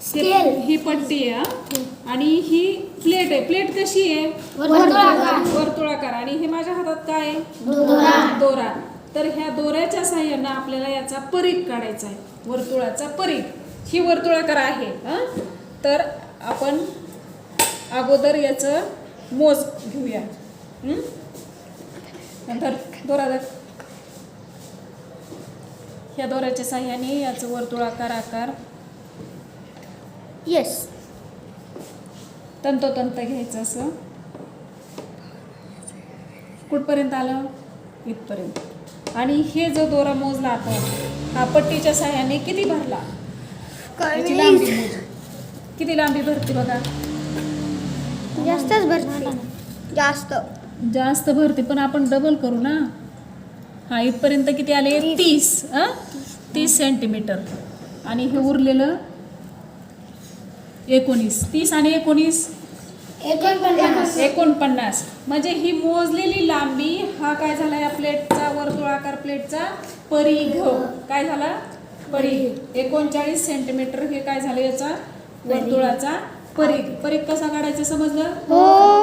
Scale. ही पट्टी आहे. आणि ही प्लेट आहे प्लेट कशी आहे वर्तुळाकार. आणि हे माझ्या हातात काय आहे दोरा. तर ह्या दोऱ्याच्या साह्यानं आपल्याला याचा परीघ काढायचा आहे वर्तुळाचा परीघ ही वर्तुळाकार आहे हं? तर आपण अगोदर याचं मोज घेऊया? नंतर दोरा. ह्या दोऱ्याच्या साह्याने याचं वर्तुळाकार आकार येस तंतोतंत घ्यायचं असं. कुठपर्यंत आलं? इथपर्यंत. आणि हे जो दोरा मोजला आपण हा पट्टीच्या साह्याने किती भरला? याची लांबी मोजू. किती लांबी भरते बघा? जास्तच भरते. जास्त. जास्त भरते पण आपण डबल करू ना? हा इथपर्यंत किती आले? तीस अं? तीस सेंटीमीटर आणि हे उरलेलं एकोणीस. तीस आणि एकोणीस? एकोणपन्नास. एकोणपन्नास. म्हणजे ही मोजलेली लांबी हा काय झाला या प्लेटचा वर्तुळाकार प्लेटचा? परिघ. काय झाला? परिघ. एकोणचाळीस सेंटीमीटर हे काय झालं याचा? वर्तुळाचा परिघ. परिघ कसा काढायचा समजलं? हो.